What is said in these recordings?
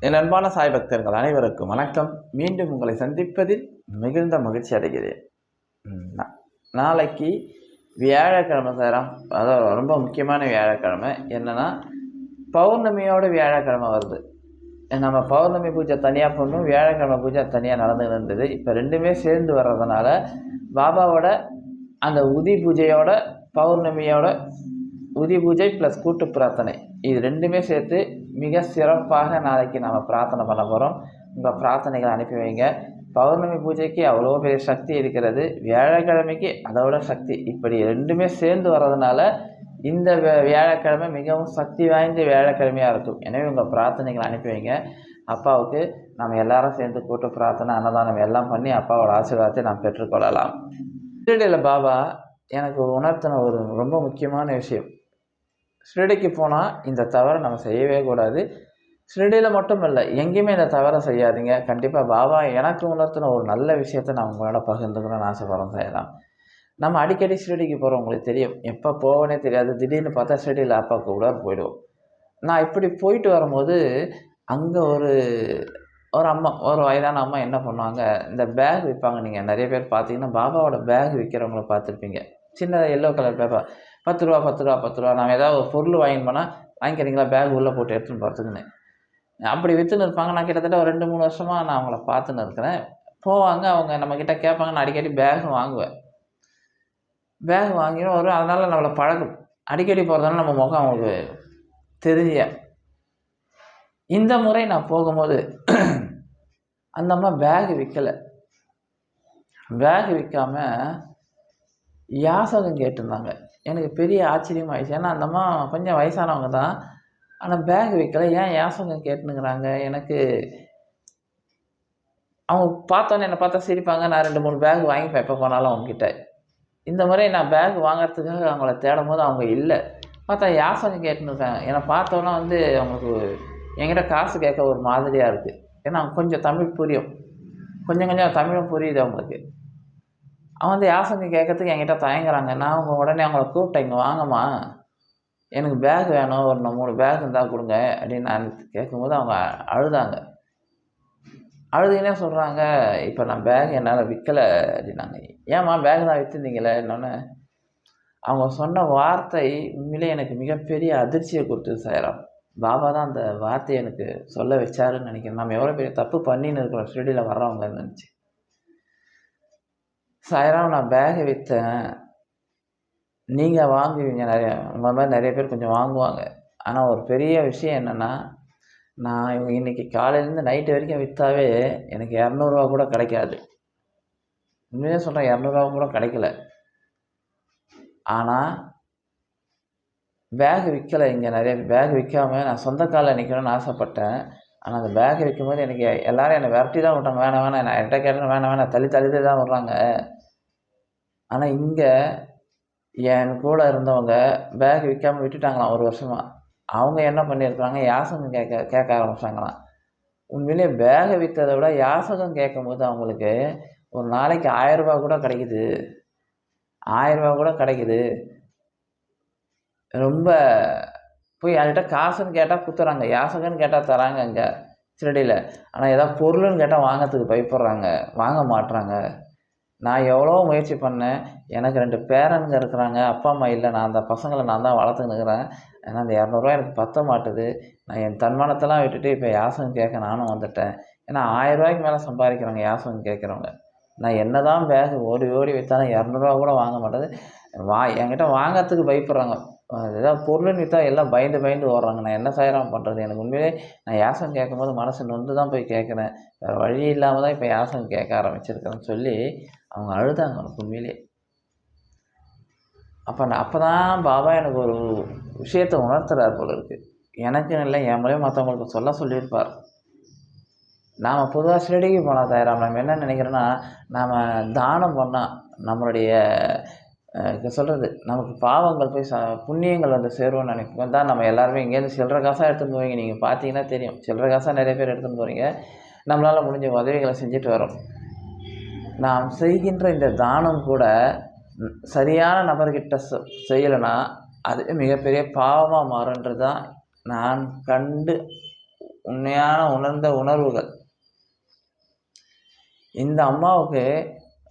என் அன்பான சாய் பக்தர்கள் அனைவருக்கும் வணக்கம். மீண்டும் உங்களை சந்திப்பதில் மிகுந்த மகிழ்ச்சி அடைகிறேன். நா- நாளைக்கு வியாழக்கிழமை சாரம் அதாவது ரொம்ப முக்கியமான வியாழக்கிழமை. என்னென்னா பௌர்ணமியோட வியாழக்கிழமை வருது. நம்ம பௌர்ணமி பூஜை தனியாக பண்ணணும் வியாழக்கிழமை பூஜை தனியாக நடந்து இருந்தது. இப்போ ரெண்டுமே சேர்ந்து வர்றதுனால பாபாவோட அந்த உதி பூஜையோட பௌர்ணமியோட உதி பூஜை ப்ளஸ் கூட்டு பிரார்த்தனை. இது ரெண்டுமே சேர்த்து மிக சிறப்பாக நாளைக்கு நம்ம பிரார்த்தனை பண்ண போகிறோம் உங்கள் பிரார்த்தனைகளை அனுப்பி வைங்க. பௌர்ணமி பூஜைக்கு அவ்வளோ பெரிய சக்தி இருக்கிறது. வியாழக்கிழமைக்கு அதோட சக்தி. இப்படி ரெண்டுமே சேர்ந்து வர்றதுனால இந்த வியாழக்கிழமை மிகவும் சக்தி வாய்ந்த வியாழக்கிழமையாக இருக்கும். எனவே உங்கள் பிரார்த்தனைகளை அனுப்பி வைங்க. அப்பாவுக்கு நம்ம எல்லாரும் சேர்ந்து கூட்டு பிரார்த்தனை அன்னதானம் எல்லாம் பண்ணி அப்பாவோட ஆசீர்வாதத்தை நாம் பெற்றுக்கொள்ளலாம். திருடையில் பாபா எனக்கு உணர்த்தின ஒரு ரொம்ப முக்கியமான விஷயம். ஷிரடிக்கு போனால் இந்த தவறை நம்ம செய்யவே கூடாது. ஷிரடியில் மட்டும் இல்லை எங்கேயுமே இந்த தவறை செய்யாதீங்க. கண்டிப்பாக பாபா எனக்கு உணர்த்தின ஒரு நல்ல விஷயத்தை நான் உங்களோட பகிர்ந்துக்கணும்னு ஆசைப்படுறோம் செய்யலாம் நம்ம அடிக்கடி ஷிரடிக்கு போகிறோம் உங்களுக்கு தெரியும். எப்போ போவனே தெரியாது. திடீர்னு பார்த்தா ஷிரடியில் அப்பா கூட போயிடுவோம். நான் இப்படி போயிட்டு வரும்போது அங்கே ஒரு ஒரு அம்மா ஒரு வயதான அம்மா என்ன பண்ணுவாங்க இந்த பேக் விற்பாங்க நீங்கள் நிறைய பேர் பார்த்தீங்கன்னா பாபாவோட பேக் விற்கிறவங்கள பார்த்துருப்பீங்க. சின்ன எல்லோ கலர் பேப்பர் பத்து ரூபா பத்து ரூபா பத்து ரூபா நாங்கள் ஏதாவது ஒரு பொருள் வாங்கின்னு போனால் வாங்கிக்கிறீங்களா பேக் உள்ளே போட்டு எடுத்துன்னு போகிறதுக்குன்னு அப்படி விற்றுன்னு இருப்பாங்க. நான் கிட்டத்தட்ட ஒரு ரெண்டு மூணு வருஷமாக நான் அவங்கள பார்த்துன்னு இருக்கிறேன். போவாங்க அவங்க நம்மக்கிட்ட கேட்பாங்க. நான் அடிக்கடி பேக் வாங்குவேன். பேக் வாங்கியும் வரும். அதனால் நம்மளை பழக்கம். அடிக்கடி போகிறதுனால நம்ம முகம் அவங்களுக்கு தெரிஞ்ச இந்த முறை நான் போகும்போது அந்த அம்மா பேக் விற்கலை பேக் விற்காம யாசகம் கேட்டிருந்தாங்க. எனக்கு பெரிய ஆச்சரியமாயிடுச்சு. ஏன்னா அந்த அம்மா கொஞ்சம் வயசானவங்க தான். ஆனால் பேக் விற்கல ஏன் யாசகம் கேட்டுனுங்கிறாங்க எனக்கு அவங்க பார்த்தோன்னே என்னை பார்த்தா சிரிப்பாங்க. நான் ரெண்டு மூணு பேக் வாங்கிப்பேன் எப்போ போனாலும் அவங்கக்கிட்ட இந்த முறை நான் பேக் வாங்குறதுக்காக அவங்கள தேடும் போது அவங்க இல்லை. பார்த்தா யாசகம் கேட்டுன்னு இருக்காங்க என்னை பார்த்தோன்னா வந்து அவங்களுக்கு என்கிட்ட காசு கேட்க ஒரு மாதிரியாக இருக்குது ஏன்னா அவங்க கொஞ்சம் தமிழ் புரியும். கொஞ்சம் கொஞ்சம் தமிழும் புரியுது அவங்களுக்கு. அவன் வந்து யாசகம் கேட்கறதுக்கு என்கிட்ட தயங்குறாங்க. நான் அவங்க உடனே அவங்கள கூப்பிட்டேன் இங்கே வாங்கம்மா. எனக்கு பேக் வேணும். ஒரு மூணு பேக் இருந்தால் கொடுங்க. அப்படின்னு நான் கேட்கும்போது அவங்க அழுதாங்க. அழுதுகினே சொல்கிறாங்க இப்போ நான் பேக் என்னால் விற்கலை அப்படின்னாங்க. ஏம்மா பேக் தான் விற்றுருந்தீங்களே என்னொன்னே அவங்க சொன்ன வார்த்தை உண்மையிலே எனக்கு மிகப்பெரிய அதிர்ச்சியை கொடுத்தது சாயராம். பாபா தான் அந்த வார்த்தையை எனக்கு சொல்ல வச்சாருன்னு நினைக்கிறேன். நம்ம எவ்வளோ பெரிய தப்பு பண்ணின்னு இருக்கிறோம் ஷிரடியில் வர்றவங்க நினச்சி. சாயராம் நான் பேகை விற்றேன் நீங்கள் வாங்குவீங்க நிறைய உங்கள் மாதிரி நிறைய பேர் கொஞ்சம் வாங்குவாங்க. ஆனால் ஒரு பெரிய விஷயம் என்னென்னா நான் இவங்க இன்றைக்கி காலையிலேருந்து நைட்டு வரைக்கும் விற்றாவே எனக்கு இரநூறுவா கூட கிடைக்காது. உண்மையாக சொல்கிறேன் இரநூறுவா கூட கிடைக்கல. ஆனால் பேக் விற்கலை இங்கே நிறைய பேக் விற்காம நான் சொந்த காலில் நிற்கணும்னு ஆசைப்பட்டேன். ஆனால் அந்த பேக் விற்கும்போது எனக்கு எல்லோரும் என்னை விரட்டி தான் விட்டாங்க. வேணாம் வேணாம் நான் என்கிட்ட கேட்டேன் வேணாம் வேணாம் தள்ளி தள்ளி தான் விட்றாங்க. ஆனால் இங்கே என் கூட இருந்தவங்க பேக் விற்காமல் விட்டுட்டாங்களாம் ஒரு வருஷமாக அவங்க என்ன பண்ணியிருக்காங்க யாசகம் கேட்க கேட்க ஆரம்பிச்சாங்களாம். உண்மையிலேயே பேகை விற்றதை விட யாசகம் கேட்கும்போது அவங்களுக்கு ஒரு நாளைக்கு ஆயரூபா கூட கிடைக்குது. ஆயரூபா கூட கிடைக்குது. ரொம்ப போய் யார்கிட்ட காசுன்னு கேட்டால் குத்துறாங்க. யாசகன்னு கேட்டால் தராங்க இங்கே சிறடியில் ஆனால் ஏதாவது பொருள்னு கேட்டால் வாங்கிறதுக்கு பயப்படுறாங்க. வாங்க மாட்றாங்க. நான் எவ்வளோ முயற்சி பண்ணேன். எனக்கு ரெண்டு பேரனுங்க இருக்கிறாங்க. அப்பா அம்மா இல்லை. நான் அந்த பசங்களை நான் தான் வளர்த்துன்னுக்குறேன் ஏன்னா அந்த இரநூறுவா எனக்கு பத்த மாட்டுது. நான் என் தன்மானத்தெல்லாம் விட்டுட்டு இப்போ யாசகம் கேட்க நானும் வந்துட்டேன். ஏன்னா ஆயிரரூவாய்க்கு மேலே சம்பாதிக்கிறாங்க யாசகம் கேட்குறவங்க. நான் என்ன தான் பேக் ஓடி ஓடி விற்றாலும் இரநூறுவா கூட வாங்க மாட்டேது. வா என்கிட்ட வாங்கிறதுக்கு பயப்படுறாங்க. ஏதாவது பொருள்னு விற்றா எல்லாம் பயந்து பயந்து ஓடுறாங்க. நான் என்ன சாயிரம் பண்ணுறது எனக்கு உண்மையிலே நான் யாசகம் கேட்கும்போது மனசு நொந்து தான் போய் கேட்குறேன். வேறு வழி இல்லாமல் தான் இப்போ யாசகம் கேட்க ஆரம்பிச்சிருக்கிறேன்னு சொல்லி அவங்க அழுதாங்க உண்மையிலேயே உண்மையிலே. அப்போ நான் அப்போ தான் பாபா எனக்கு ஒரு விஷயத்தை உணர்த்துறார் போல இருக்குது எனக்குன்னு இல்லை என் மூலியம் மற்றவங்களுக்கு சொல்ல சொல்லியிருப்பார். நாம் பொதுவாக சிலடிக்கு போனால் தயாராம் நம்ம என்ன நினைக்கிறோன்னா நாம் தானம் பண்ணால் நம்மளுடைய சொல்கிறது நமக்கு பாவங்கள் போய் ச புண்ணியங்கள் வந்து சேரும்னு நினைக்கும் தான் நம்ம எல்லாருமே இங்கேருந்து சில்லற காசாக எடுத்துன்னு போவீங்க. நீங்கள் பார்த்தீங்கன்னா தெரியும். சில்லற காசாக நிறைய பேர் எடுத்துன்னு போகிறீங்க நம்மளால் முடிஞ்ச உதவிகளை செஞ்சுட்டு வரோம். நாம் செய்கின்ற இந்த தானம் கூட சரியான நபர்கிட்ட செ செய்யலைன்னா அது மிகப்பெரிய பாவமாக மாறுன்றது தான் நான் கண்டு உண்மையான உணர்ந்த உணர்வுகள். இந்த அம்மாவுக்கு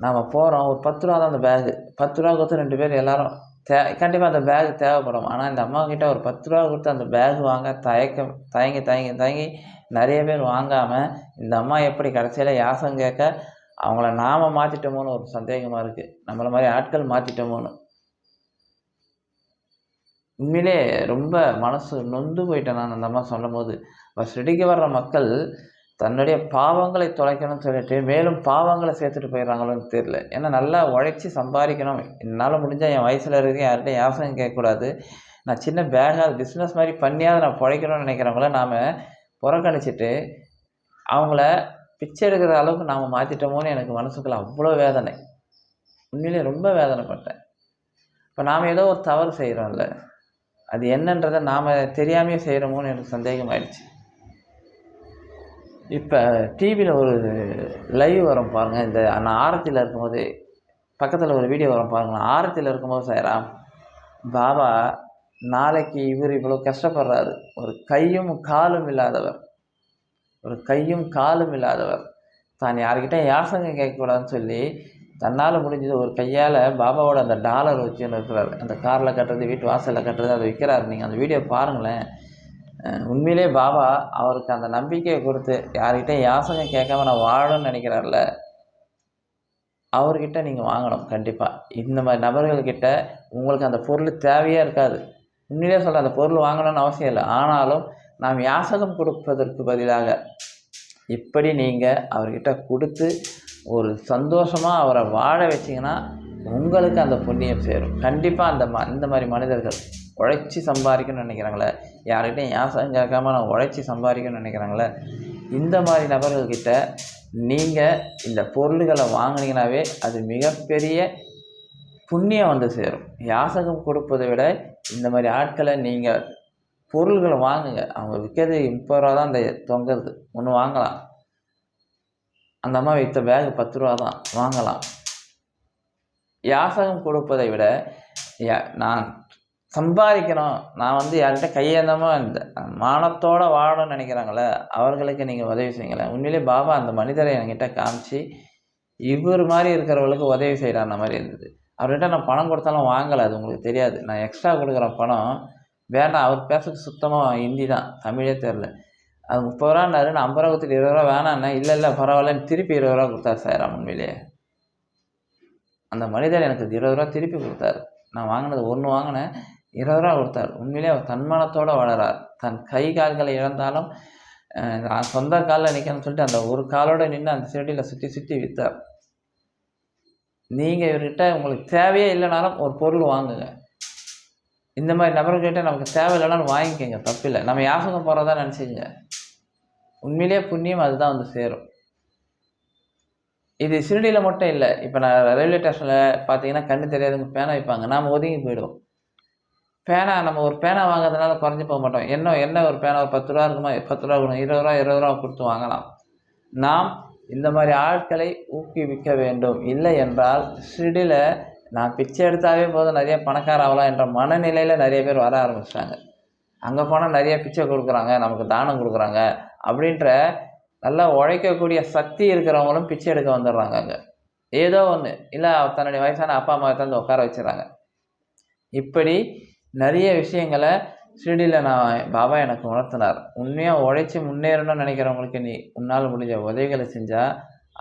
நாம் போகிறோம் ஒரு பத்து ரூபா தான் அந்த பேகு பத்து ரூபா கொடுத்து ரெண்டு பேர் எல்லாரும் தே கண்டிப்பாக அந்த பேகு தேவைப்படும். ஆனால் இந்த அம்மா கிட்ட ஒரு பத்து ரூபா கொடுத்து அந்த பேகு வாங்க தயக்கம் தயங்கி தயங்கி தயங்கி நிறைய பேர் வாங்காமல் இந்த அம்மா எப்படி கடைசியில் யாசம் கேட்க அவங்கள நாம மாற்றிட்டோமோன்னு ஒரு சந்தேகமாக இருக்குது நம்மளை மாதிரி ஆட்கள் மாற்றிட்டோமோன்னு உண்மையிலே ரொம்ப மனசு நொந்து போயிட்டேன் நான் அந்த அம்மா சொல்லும் போது வர்ற மக்கள் தன்னுடைய பாவங்களை தொலைக்கணும்னு சொல்லிட்டு மேலும் பாவங்களை சேர்த்துட்டு போயிடுறாங்களோன்னு தெரியல. ஏன்னா நல்லா உழைச்சி சம்பாதிக்கணும். என்னால் முடிஞ்சால் என் வயசில் இருக்க யார்கிட்டையும் யாசகம் கேட்கக்கூடாது. நான் சின்ன பேகாக பிஸ்னஸ் மாதிரி பண்ணியாவது நான் பிழைக்கணும்னு நினைக்கிறவங்கள நாம் புறக்கணிச்சிட்டு அவங்கள பிச்சை எடுக்கிற அளவுக்கு நாம் மாற்றிட்டோமோன்னு எனக்கு மனசுக்குள்ள அவ்வளோ வேதனை. உண்மையிலே ரொம்ப வேதனைப்பட்டேன். இப்போ நாம் ஏதோ ஒரு தவறு செய்கிறோம்ல அது என்னன்றதை நாம் தெரியாமையே செய்கிறோமோன்னு எனக்கு சந்தேகம் ஆயிடுச்சு இப்போ டிவியில் ஒரு லைவ் வரும் பாருங்கள் இந்த நான் ஆரத்தியில் இருக்கும்போது பக்கத்தில் ஒரு வீடியோ வரும் பாருங்கள் நான் ஆரத்தியில் இருக்கும்போது சாய்ராம் பாபா நாளைக்கு இவர் இவ்வளோ கஷ்டப்படுறாரு. ஒரு கையும் காலும் இல்லாதவர். ஒரு கையும் காலும் இல்லாதவர். தான் யார்கிட்ட யாசங்க கேட்கக்கூடாதுன்னு சொல்லி தன்னால் முடிஞ்சது ஒரு கையால் பாபாவோட அந்த டாலர் வச்சுன்னு இருக்கிறார் அந்த காரில் கட்டுறது வீட்டு வாசலில் கட்டுறது அதை விற்கிறாரு நீங்கள் அந்த வீடியோ பாருங்களேன். உண்மையிலே பாபா அவருக்கு அந்த நம்பிக்கையை கொடுத்து யார்கிட்ட யாசகம் கேட்காம நான் வாழணும்னு நினைக்கிறார்ல அவர்கிட்ட நீங்கள் வாங்கணும் கண்டிப்பாக இந்த மாதிரி நபர்கள்கிட்ட உங்களுக்கு அந்த பொருள் தேவையே இருக்காது. உண்மையிலே சொல்கிறேன் அந்த பொருள் வாங்கணும்னு அவசியம் இல்லை. ஆனாலும் நாம் யாசகம் கொடுப்பதற்கு பதிலாக இப்படி நீங்கள் அவர்கிட்ட கொடுத்து ஒரு சந்தோஷமாக அவரை வாழ வச்சிங்கன்னா உங்களுக்கு அந்த புண்ணியம் சேரும். கண்டிப்பாக அந்த ம இந்த மாதிரி மனிதர்கள் உழைச்சி சம்பாதிக்கணும்னு நினைக்கிறாங்களே. யார்கிட்டையும் யாசகம் கேட்காம நான் உழைச்சி சம்பாதிக்கணும்னு நினைக்கிறாங்களே. இந்த மாதிரி நபர்கள்கிட்ட நீங்கள் இந்த பொருள்களை வாங்கினீங்கனாவே அது மிகப்பெரிய புண்ணியம் வந்து சேரும். யாசகம் கொடுப்பதை விட இந்த மாதிரி ஆட்களை நீங்கள் பொருள்களை வாங்குங்க. அவங்க விற்கிறது முப்பது ரூபா தான் அந்த தொங்குறது. ஒன்று வாங்கலாம். அந்த அம்மா வைத்த பேகு பத்து ரூபா தான். வாங்கலாம். யாசகம் கொடுப்பதை விட நான் சம்பாதிக்கணும். நான் வந்து யார்கிட்ட கையேந்தமாக இந்த மானத்தோடு வாழணும்னு நினைக்கிறாங்களே அவர்களுக்கு நீங்கள் உதவி செய்யுங்களேன். உண்மையிலே பாபா அந்த மனிதரை என்கிட்ட காமிச்சு இவர் மாதிரி இருக்கிறவங்களுக்கு உதவி செய்கிறான மாதிரி இருந்தது. அவர்கிட்ட நான் பணம் கொடுத்தாலும் வாங்கலை அது உங்களுக்கு தெரியாது. நான் எக்ஸ்ட்ரா கொடுக்குற பணம் வேண்டாம் அவர் பேசுறது சுத்தமாக ஹிந்தி தான் தமிழே தெரில அது முப்பது ரூபான்னாரு நான் ஐம்பது ரூபா கொடுத்துட்டு இருபது ரூபா வேணாண்ணே இல்லை இல்லை பரவாயில்லன்னு திருப்பி இருபது ரூபா கொடுத்தாரு சார் உண்மையிலேயே அந்த மனிதர் எனக்கு இருபது ரூபா திருப்பி கொடுத்தாரு. நான் வாங்கினது ஒன்று வாங்கினேன் இருபது ரூபா கொடுத்தார். உண்மையிலே அவர் தன்மானத்தோடு வளரார். தன் கை கால்களை இழந்தாலும் நான் சொந்த காலில் நிற்கணும்னு சொல்லிட்டு அந்த ஒரு காலோடு நின்று அந்த செடியில் சுற்றி சுற்றி விற்றார் நீங்கள் இவர்கிட்ட உங்களுக்கு தேவையே இல்லைனாலும் ஒரு பொருள் வாங்குங்க. இந்த மாதிரி நபர்கிட்ட நமக்கு தேவையில்லைன்னு வாங்கிக்கோங்க தப்பில்லை. நம்ம யாசகம் போகிறதா நினச்சிங்க உண்மையிலேயே புண்ணியம் அதுதான் வந்து சேரும். இது சிறுடியில் மட்டும் இல்லை. இப்போ நான் ரயில்வே ஸ்டேஷனில் பார்த்தீங்கன்னா கண்ணு தெரியாதவங்க பேனா வைப்பாங்க. நாம் ஒதுங்கி போயிடுவோம். பேனா நம்ம ஒரு பேனா வாங்குறதுனால குறைஞ்சி போக மாட்டோம். என்ன என்ன ஒரு பேனா? ஒரு பத்து ரூபா இருக்குமா? பத்து ரூபா கொடுங்க. இருபது ரூபா இருபது ரூபா கொடுத்து வாங்கலாம். நாம் இந்த மாதிரி ஆட்களை ஊக்குவிக்க வேண்டும். இல்லை என்றால் சிடியில் நான் பிச்சை எடுத்தாவே போதும் நிறைய பணக்கார ஆகலாம் என்ற மனநிலையில் நிறைய பேர் வர ஆரம்பிச்சிட்டாங்க. அங்கே போனால் நிறைய பிச்சை கொடுக்குறாங்க நமக்கு தானம் கொடுக்குறாங்க அப்படின்ற நல்லா உழைக்கக்கூடிய சக்தி இருக்கிறவங்களும் பிச்சை எடுக்க வந்துடுறாங்க அங்கே. ஏதோ ஒன்று இல்லை தன்னுடைய வயசான அப்பா அம்மாவை தந்து உட்கார வச்சிடறாங்க. இப்படி நிறைய விஷயங்களை ஷிரடியில் நான் பாபா எனக்கு உணர்த்தினார். உண்மையாக உழைச்சி முன்னேறணும்னு நினைக்கிறவங்களுக்கு நீ உன்னால் முடிஞ்ச உதவிகளை செஞ்சால்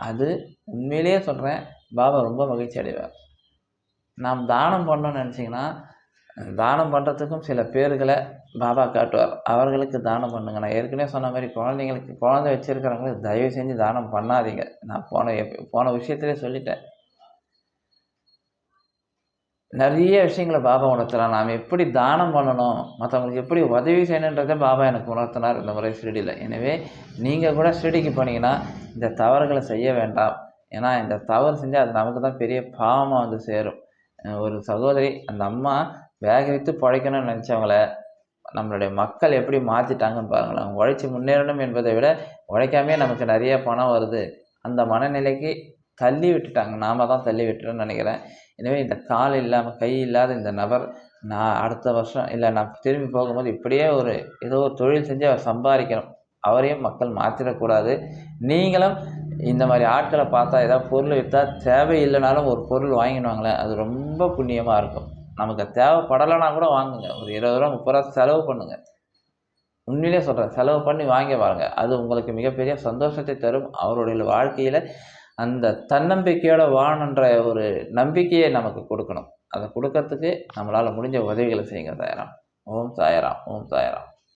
அது உண்மையிலேயே சொல்கிறேன் பாபா ரொம்ப மகிழ்ச்சி அடைவார். நாம் தானம் பண்ணணும்னு நினச்சிங்கன்னா தானம் பண்ணுறதுக்கும் சில பேர்களை பாபா காட்டுவார். அவர்களுக்கு தானம் பண்ணுங்க. நான் ஏற்கனவே சொன்ன மாதிரி குழந்தைங்களுக்கு குழந்தை வச்சுருக்கிறவங்களுக்கு தயவு செஞ்சு தானம் பண்ணாதீங்க. நான் போன எப் போன விஷயத்திலே சொல்லிட்டேன். நிறைய விஷயங்களை பாபா உணர்த்துறான் நாம் எப்படி தானம் பண்ணணும்? மற்றவங்களுக்கு எப்படி உதவி செய்யணுன்றதை பாபா எனக்கு உணர்த்தினார் இந்த முறை ஷிரடியில் எனவே நீங்கள் கூட ஷிரடிக்கு போனீங்கன்னா இந்த தவறுகளை செய்ய வேண்டாம். ஏன்னா இந்த தவறு செஞ்சால் அது நமக்கு தான் பெரிய பாவமாக வந்து சேரும். ஒரு சகோதரி அந்த அம்மா வேக வைத்து பிழைக்கணும்னு நினச்சவங்கள நம்மளுடைய மக்கள் எப்படி மாற்றிட்டாங்கன்னு பாருங்களேன். அவங்க உழைச்சி முன்னேறணும் என்பதை விட உழைக்காமே நமக்கு நிறைய பணம் வருது. அந்த மனநிலைக்கு தள்ளி விட்டுட்டாங்க. நாம தான் தள்ளி விட்டுறோம்னு நினைக்கிறேன். எனவே இந்த கால் இல்லாமல் கை இல்லாத இந்த நபர் நான் அடுத்த வருஷம் இல்லை நான் திரும்பி போகும்போது இப்படியே ஒரு ஏதோ ஒரு தொழில் செஞ்சு அவர் சம்பாதிக்கணும். அவரையும் மக்கள் மாற்றிடக்கூடாது நீங்களும் இந்த மாதிரி ஆட்களை பார்த்தா ஏதாவது பொருள் விற்றா தேவையில்லைனாலும் ஒரு பொருள் வாங்கிடுவாங்களேன் அது ரொம்ப புண்ணியமாக இருக்கும். நமக்கு தேவைப்படலைன்னா கூட வாங்குங்க. ஒரு இருபது ரூபா முப்பது ரூபா செலவு பண்ணுங்கள் உண்மையிலே சொல்கிறேன் செலவு பண்ணி வாங்கி பாருங்கள் அது உங்களுக்கு மிகப்பெரிய சந்தோஷத்தை தரும். அவருடைய வாழ்க்கையில் அந்த தன்னம்பிக்கையோட வாணுன்ற ஒரு நம்பிக்கையை நமக்கு கொடுக்கணும். அதை கொடுக்கறதுக்கு நம்மளால் முடிஞ்ச உதவிகளை செய்யுங்க சாயராம். ஓம் சாயராம் ஓம் சாயராம்.